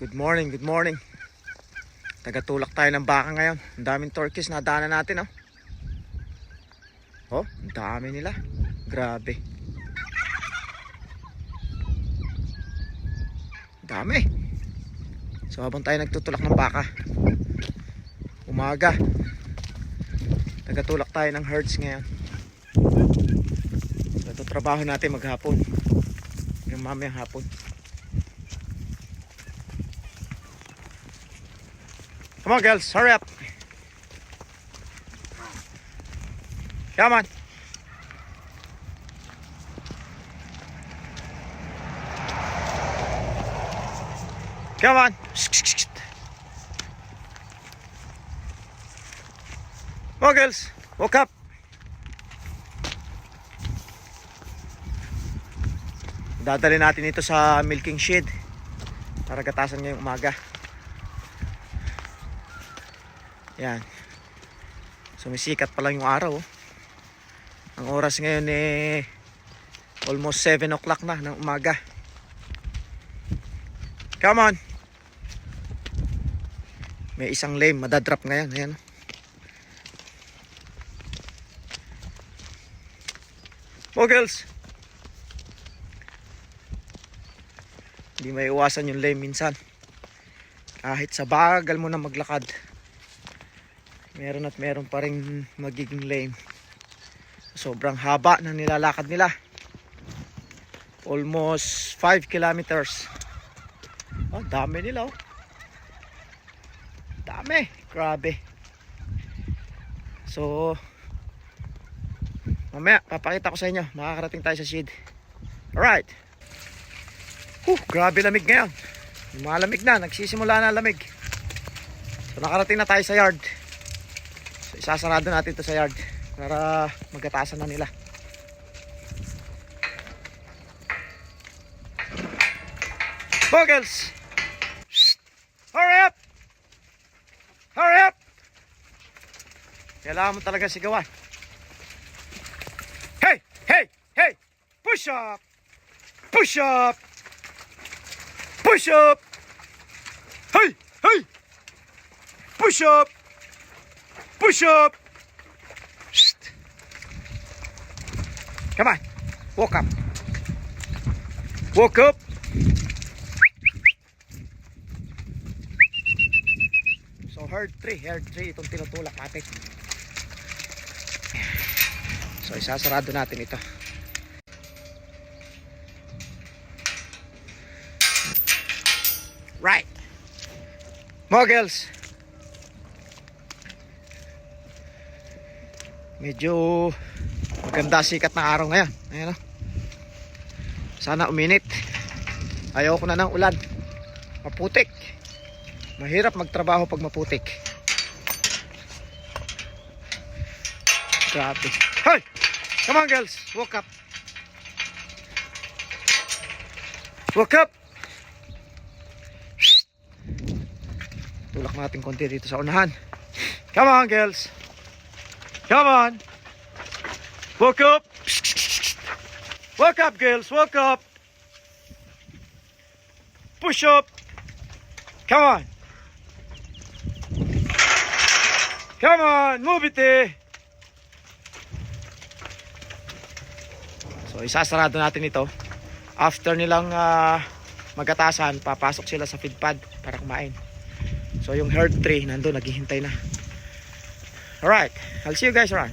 Good morning, good morning. Tagatulak tayo ng baka ngayon. Ang daming turkeys na daanan natin, oh. Oh, ang dami nila. Grabe. Dami. So habang tayo nagtutulak ng baka, umaga, tagatulak tayo ng herds ngayon. So ito trabaho natin maghapon. Yung mamayang hapon. Come on, girls, hurry up. Come on. Come on. Come on, girls. Woke up. Dadali natin ito sa milking shed para gatasan ngayong umaga. Yan. Sumisikat pa lang yung araw. oh. Ang oras ngayon eh almost 7 o'clock na ng umaga. Come on. May isang lame, madadrop ngayon. Ayan. Muggles. Hindi may iwasan yung lame minsan. Kahit sa bagal mo na maglakad meron at meron pa rin magiging lame sobrang haba ng nilalakad nila. Almost 5 kilometers. Oh, dami nila oh. Dami. Grabe. So mamaya papakita ko sa inyo. Makakarating tayo sa shed alright. Huh, grabe lamig ngayon. Malamig na. Nagsisimula na lamig. So nakarating na tayo sa yard isasarado natin to sa yard para magatasan na nila. Shh! Hurry up! Hurry up! Kailangan mo talaga sigawan. Hey! Hey! Hey! Push up! Push up! Push up! Hey! Hey! Push up! Push up. Shh. Come on. Walk up. Walk up. So hard 3, hard 3 itong tinutulak natin. So isasarado natin ito. Right. Muggles. Medyo maganda sikat ng araw ngayon. Ayan o sana uminit. Ayaw ko na ng ulan. Maputik. Mahirap magtrabaho pag maputik. Grabe. Hey come on girls. Woke up. Woke up! Tulak natin konti dito sa unahan. Come on girls Come on. Woke up. Woke up, girls. Woke up. Push up. Come on. Come on. Move it eh. So, isasarado natin ito. After nilang ah, magatasan, papasok sila sa feed pad para kumain. So, yung herd tree nandun, naghihintay na. Alright, I'll see you guys around.